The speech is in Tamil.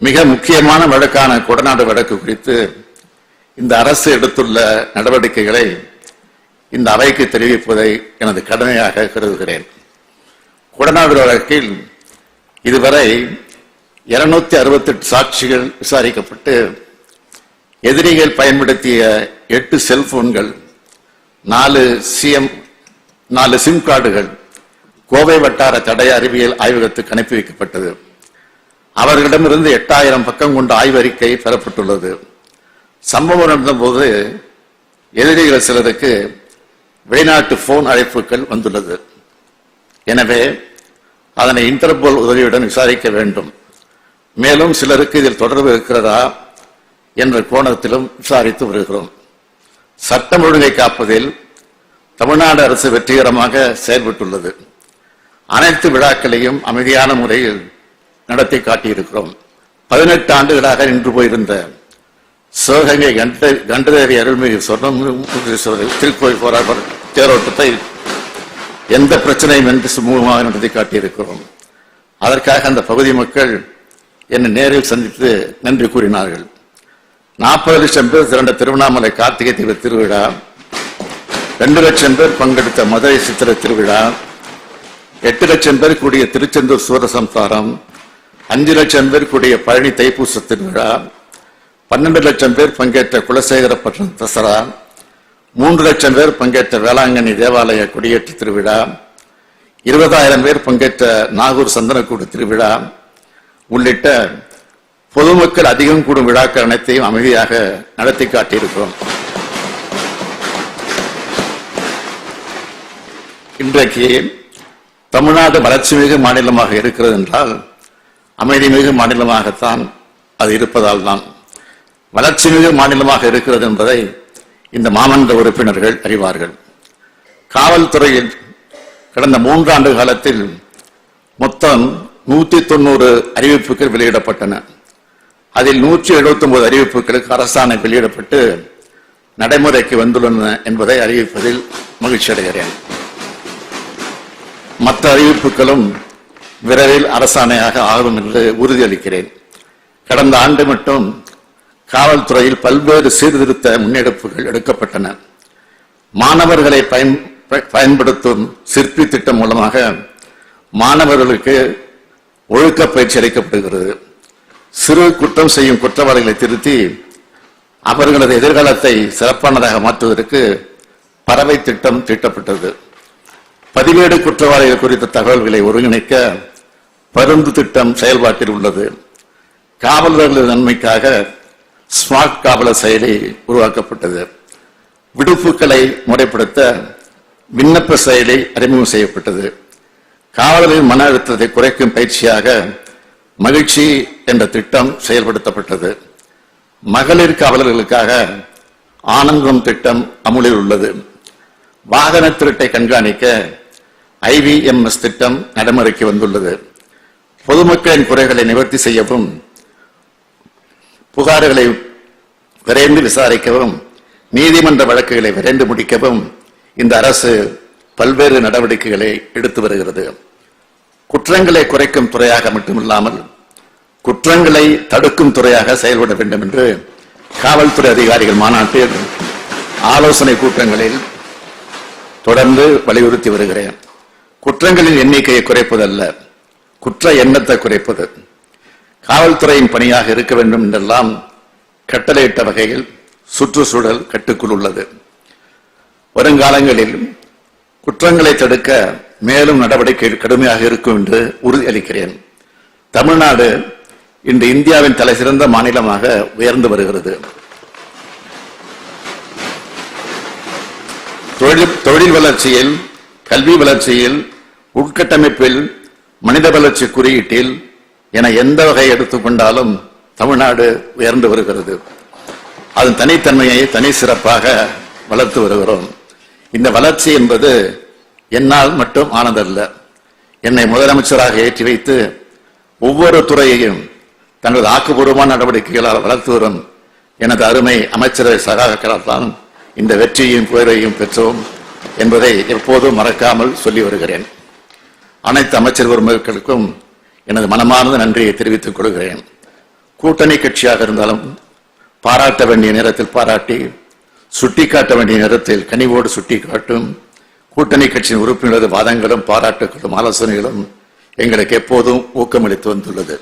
மிக முக்கியமான வழக்கான கொடநாடு வழக்கு குறித்து இந்த அரசு எடுத்துள்ள நடவடிக்கைகளை இந்த அவைக்கு தெரிவிப்பதை எனது கடமையாக கருதுகிறேன். கொடநாடு வழக்கில் இதுவரை இருநூத்தி அறுபத்தெட்டு சாட்சிகள் விசாரிக்கப்பட்டு எதிரிகள் பயன்படுத்திய எட்டு செல்போன்கள் நாலு சிஎம் நாலு சிம் கார்டுகள் கோவை வட்டார தடய அறிவியல் ஆய்வகத்துக்கு அனுப்பி வைக்கப்பட்டது. அவர்களிடமிருந்து எட்டாயிரம் பக்கம் கொண்ட ஆய்வறிக்கை பெறப்பட்டுள்ளது. சம்பவம் நடந்தபோது எதிரிகள் சிலருக்கு வெளிநாட்டு போன் அழைப்புகள் வந்துள்ளது. எனவே அதனை இன்டர்போல் உதவியுடன் விசாரிக்க வேண்டும். மேலும் சிலருக்கு இதில் தொடர்பு இருக்கிறதா என்ற கோணத்திலும் விசாரித்து வருகிறோம். சட்டம் ஒழுங்கை காப்பதில் தமிழ்நாடு அரசு வெற்றிகரமாக செயல்பட்டுள்ளது. அனைத்து விழாக்களையும் அமைதியான முறையில் நடத்தி காட்டியிருக்கிறோம். பதினெட்டு ஆண்டுகளாக நின்று போயிருந்த சிவகங்கை கண்ட கண்டதேவி அருள்மிகு சொர்ணமுகேஸ்வரர் திருக்கோயில் போராட்ட தேரோட்டத்தை எந்த பிரச்சனையும் என்று சுமூகமாக நடத்தி காட்டியிருக்கிறோம். அதற்காக அந்த பகுதி மக்கள் என்னை நேரில் சந்தித்து நன்றி கூறினார்கள். நாற்பது லட்சம் பேர் திரண்ட திருவண்ணாமலை கார்த்திகை தீப திருவிழா ரெண்டு லட்சம் பேர் பங்கெடுத்த மதுரை சித்திர திருவிழா எட்டு லட்சம் பேர் கூடிய திருச்செந்தூர் சூரசம்சாரம் அஞ்சு லட்சம் பேர் கூடிய பழனி தைப்பூச திருவிழா பன்னெண்டு லட்சம் பேர் பங்கேற்ற குலசேகரப்பட்டினம் தசரா மூன்று லட்சம் பேர் பங்கேற்ற வேளாங்கண்ணி தேவாலய கொடியேற்று திருவிழா இருபதாயிரம் பேர் பங்கேற்ற நாகூர் சந்தனக்கூடு திருவிழா உள்ளிட்ட பொதுமக்கள் அதிகம் கூடும் விழாக்கள் அனைத்தையும் அமைதியாக நடத்தி காட்டியிருக்கிறோம். இன்றைக்கு தமிழ்நாடு வளர்ச்சி மிகு மாநிலமாக இருக்கிறது என்றால் அமைதி மிகு மாநிலமாகத்தான் அது இருப்பதால் தான். வளர்ச்சி மிகு மாநிலமாக இருக்கிறது என்பதை இந்த மாமன்ற உறுப்பினர்கள் அறிவார்கள். காவல்துறையில் கடந்த மூன்றாண்டு காலத்தில் மொத்தம் நூற்றி தொண்ணூறு அறிவிப்புகள் வெளியிடப்பட்டன. அதில் நூற்றி எழுபத்தி ஒன்பது அறிவிப்புகளுக்கு அரசாணை வெளியிடப்பட்டு நடைமுறைக்கு வந்துள்ளன என்பதை அறிவிப்பதில் மகிழ்ச்சி அடைகிறேன் மற்ற அறிவிப்புகளும் விரைவில் அரசாணையாக ஆகும் என்று உறுதியளிக்கிறேன். கடந்த ஆண்டு மட்டும் காவல்துறையில் பல்வேறு சீர்திருத்த முன்னெடுப்புகள் எடுக்கப்பட்டன. மாணவர்களை பயன் பயன்படுத்தும் சிற்பி திட்டம் மூலமாக மாணவர்களுக்கு ஒழுக்க பயிற்சி அளிக்கப்படுகிறது. சிறு குற்றம் செய்யும் குற்றவாளிகளை திருத்தி அவர்களது எதிர்காலத்தை சிறப்பானதாக மாற்றுவதற்கு பறவை திட்டம் தீட்டப்பட்டது. பதிவேடு குற்றவாளிகள் குறித்த தகவல்களை ஒருங்கிணைக்க பருந்து திட்டம் செயல்பாட்டில் உள்ளது. காவலர்களின் நன்மைக்காக ஸ்மார்ட் காவலர் செயலி உருவாக்கப்பட்டது. விடுப்புகளை முறைப்படுத்த விண்ணப்ப செயலி அறிமுகம் செய்யப்பட்டது. காவலர்களின் மன அழுத்தத்தை குறைக்கும் பயிற்சியாக மகிழ்ச்சி என்ற திட்டம் செயல்படுத்தப்பட்டது. மகளிர் காவலர்களுக்காக ஆனந்தம் திட்டம் அமுலில் உள்ளது. வாகன திருட்டை கண்காணிக்க ஐவிஎம்எஸ் திட்டம் நடைமுறைக்கு வந்துள்ளது. பொதுமக்களின் குறைகளை நிவர்த்தி செய்யவும் புகார்களை விரைந்து விசாரிக்கவும் நீதிமன்ற வழக்குகளை விரைந்து முடிக்கவும் இந்த அரசு பல்வேறு நடவடிக்கைகளை எடுத்து வருகிறது. குற்றங்களை குறைக்கும் துறையாக மட்டுமில்லாமல் குற்றங்களை தடுக்கும் துறையாக செயல்பட வேண்டும் என்று காவல்துறை அதிகாரிகள் மாநாட்டில் ஆலோசனை கூட்டங்களில் தொடர்ந்து வலியுறுத்தி வருகிறேன். குற்றங்களின் எண்ணிக்கையை குறைப்பதல்ல. குற்ற எண்ணத்தை குறைப்பது. காவல்துறையின் பணியாக இருக்க வேண்டும் என்றெல்லாம் கட்டளையிட்ட வகையில் சுற்றுச்சூழல் கட்டுக்குள் உள்ளது. வருங்காலங்களில் குற்றங்களை தடுக்க மேலும் நடவடிக்கை கடுமையாக இருக்கும் என்று உறுதியளிக்கிறேன் தமிழ்நாடு இன்று இந்தியாவின் தலைசிறந்த மாநிலமாக உயர்ந்து வருகிறது. தொழில் தொழில் வளர்ச்சியில் கல்வி வளர்ச்சியில் உட்கட்டமைப்பில் மனித வளர்ச்சி குறியீட்டில் என எந்த வகை எடுத்துக்கொண்டாலும் தமிழ்நாடு உயர்ந்து வருகிறது. அதன் தனித்தன்மையை தனி சிறப்பாக வளர்த்து வருகிறோம். இந்த வளர்ச்சி என்பது என்னால் மட்டும் ஆனதல்ல. என்னை முதலமைச்சராக ஏற்றி வைத்து ஒவ்வொரு துறையையும் தங்களது ஆக்கப்பூர்வமான நடவடிக்கைகளால் வளர்த்து வரும் எனது அருமை அமைச்சரவை சகாக்களால் இந்த வெற்றியையும் புகழையும் பெற்றோம் என்பதை எப்போதும் மறக்காமல் சொல்லி வருகிறேன். அனைத்து அமைச்சர் பெருமக்களுக்கும் எனது மனமார்ந்த நன்றியை தெரிவித்துக் கொள்கிறேன். கூட்டணி கட்சியாக இருந்தாலும் பாராட்ட வேண்டிய நேரத்தில் பாராட்டி சுட்டிக்காட்ட வேண்டிய நேரத்தில் கனிவோடு சுட்டிக்காட்டும் கூட்டணி கட்சியின் உறுப்பினரது வாதங்களும் பாராட்டுகளும் ஆலோசனைகளும் எங்களுக்கு எப்போதும் ஊக்கமளித்து வந்துள்ளது.